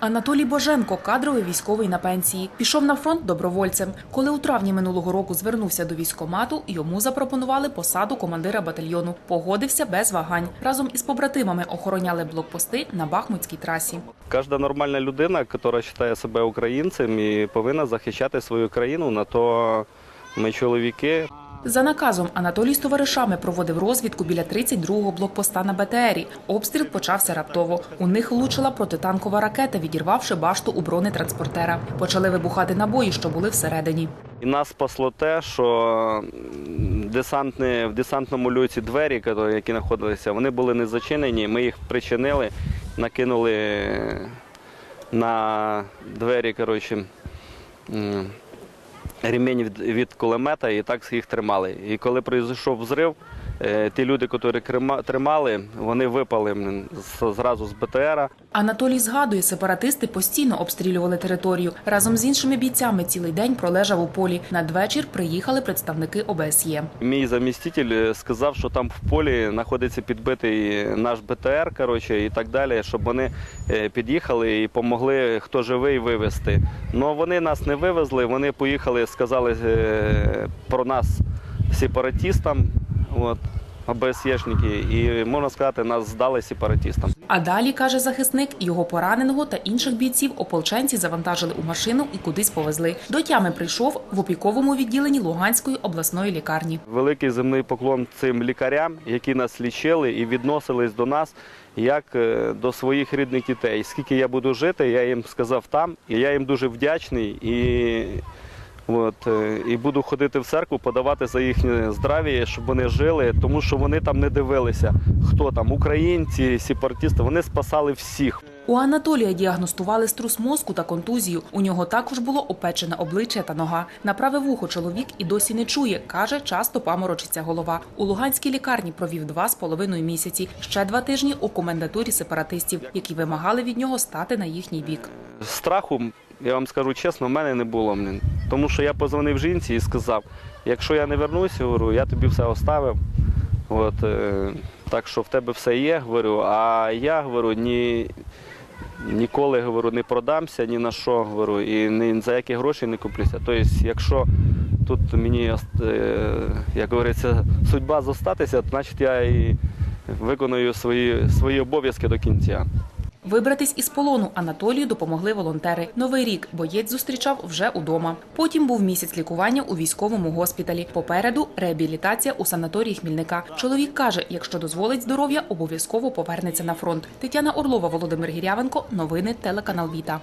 Анатолій Боженко, кадровий військовий на пенсії, пішов на фронт добровольцем. Коли у травні минулого року звернувся до військкомату, йому запропонували посаду командира батальйону. Погодився без вагань. Разом із побратимами охороняли блокпости на Бахмутській трасі. Кожна нормальна людина, яка вважає себе українцем і повинна захищати свою країну, на то ми чоловіки. За наказом Анатолій з товаришами проводив розвідку біля 32-го блокпоста на БТРі. Обстріл почався раптово. У них влучила протитанкова ракета, відірвавши башту у бронетранспортера. Почали вибухати набої, що були всередині. І нас спасло те, що в десантному люці двері, які знаходилися, вони були не зачинені. Ми їх причинили, накинули на двері, коротше. Ремінь від, від кулемета і так їх тримали. І коли пройшов взрив, е, ті люди, які тримали, вони випали зразу з БТРа. Анатолій згадує, сепаратисти постійно обстрілювали територію. Разом з іншими бійцями цілий день пролежав у полі. Надвечір приїхали представники ОБСЄ. Мій заміститель е, сказав, що там в полі знаходиться підбитий наш БТР, коротше, і так далі, щоб вони е, під'їхали і допомогли, хто живий, вивезти. Ну вони нас не вивезли, вони поїхали, сказали е, про нас сепаратистам, ОБСЄшники, і можна сказати, нас здали сепаратистам. А далі, каже захисник, його пораненого та інших бійців ополченці завантажили у машину і кудись повезли. До тями прийшов в опіковому відділенні Луганської обласної лікарні. Великий земний поклон цим лікарям, які нас лічили і відносились до нас як е, до своїх рідних дітей. Скільки я буду жити, я їм сказав там, і я їм дуже вдячний і, от, е, і буду ходити в церкву, подавати за їхнє здрав'я, щоб вони жили, тому що вони там не дивилися, хто там, українці, сепаратисти, вони спасали всіх. У Анатолія діагностували струс мозку та контузію. У нього також було опечене обличчя та нога. На праве вухо чоловік і досі не чує. каже, часто паморочиться голова. У Луганській лікарні провів два з половиною місяці. Ще два тижні у комендатурі сепаратистів, які вимагали від нього стати на їхній бік. Страху, я вам скажу чесно, в мене не було. Тому що я позвонив жінці і сказав, якщо я не вернуся, говорю, я тобі все оставив. От, е, так що в тебе все є, говорю, а я говорю, ні, ніколи говорю, не продамся ні на що, говорю, і ні за які гроші не куплюся. Тобто, якщо тут мені, е, як говориться, судьба зостатися, то значить я і виконую свої, свої обов'язки до кінця. Вибратись із полону Анатолію допомогли волонтери. Новий рік боєць зустрічав вже удома. Потім був місяць лікування у військовому госпіталі. Попереду реабілітація у санаторії Хмільника. Чоловік каже, якщо дозволить здоров'я, обов'язково повернеться на фронт. Тетяна Орлова, Володимир Гірявенко. Новини телеканал Віта.